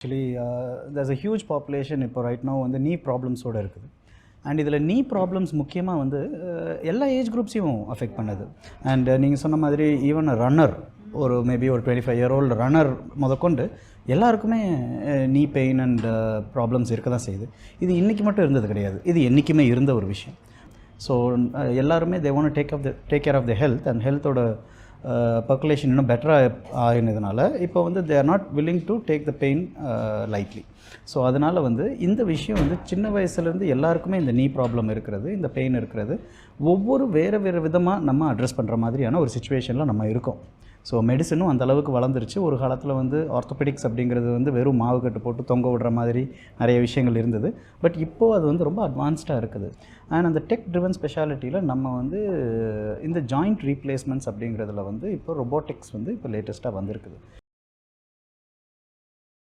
Actually thus a huge population இப்போ right no வந்து நீ ப்ராப்ளம்ஸோடு இருக்குது. அண்ட் இதில் நீ ப்ராப்ளம்ஸ் முக்கியமாக வந்து uh, எல்லா ஏஜ் குரூப்ஸையும் அஃபெக்ட் பண்ணுது. அண்ட் uh, நீங்கள் சொன்ன மாதிரி ஈவன் ரன்னர் ஒரு மேபி ஒரு twenty five year old runner முதற்கொண்டு எல்லாருக்குமே நீ பெயின் அண்ட் ப்ராப்ளம்ஸ் இருக்க தான் செய்யுது. இது இன்றைக்கி மட்டும் இருந்தது கிடையாது. இது என்றைக்குமே இருந்த ஒரு விஷயம். ஸோ uh, எல்லாருமே they want take of the take care of the health and ஹெல்த்தோட பர்குலேஷன் இன்னும் பெட்டராக ஆகினதுனால இப்போ வந்து they are not willing to take the pain lightly so அதனால் வந்து இந்த விஷயம் வந்து சின்ன வயசுலேருந்து எல்லாருக்குமே இந்த நீ ப்ராப்ளம் இருக்கிறது இந்த பெயின் இருக்கிறது. ஒவ்வொரு வேறு வேறு விதமாக நம்ம அட்ரஸ் பண்ணுற மாதிரியான ஒரு சுச்சுவேஷனில் நம்ம இருக்கோம். ஸோ மெடிசனும் அந்த அளவுக்கு வளர்ந்துருச்சு. ஒரு காலத்தில் வந்து ஆர்த்தோபெடிக்ஸ் அப்படிங்கிறது வந்து வெறும் மாவு கட்டு போட்டு தொங்க விடுற மாதிரி நிறைய விஷயங்கள் இருந்தது. பட் இப்போது அது வந்து ரொம்ப அட்வான்ஸ்டாக இருக்குது. அண்ட் அந்த டெக் ட்ரிவன் ஸ்பெஷாலிட்டியில் நம்ம வந்து இந்த ஜாயிண்ட் ரீப்ளேஸ்மெண்ட்ஸ் அப்படிங்கிறதுல வந்து இப்போ ரொபோட்டிக்ஸ் வந்து இப்போ லேட்டஸ்ட்டாக வந்திருக்குது.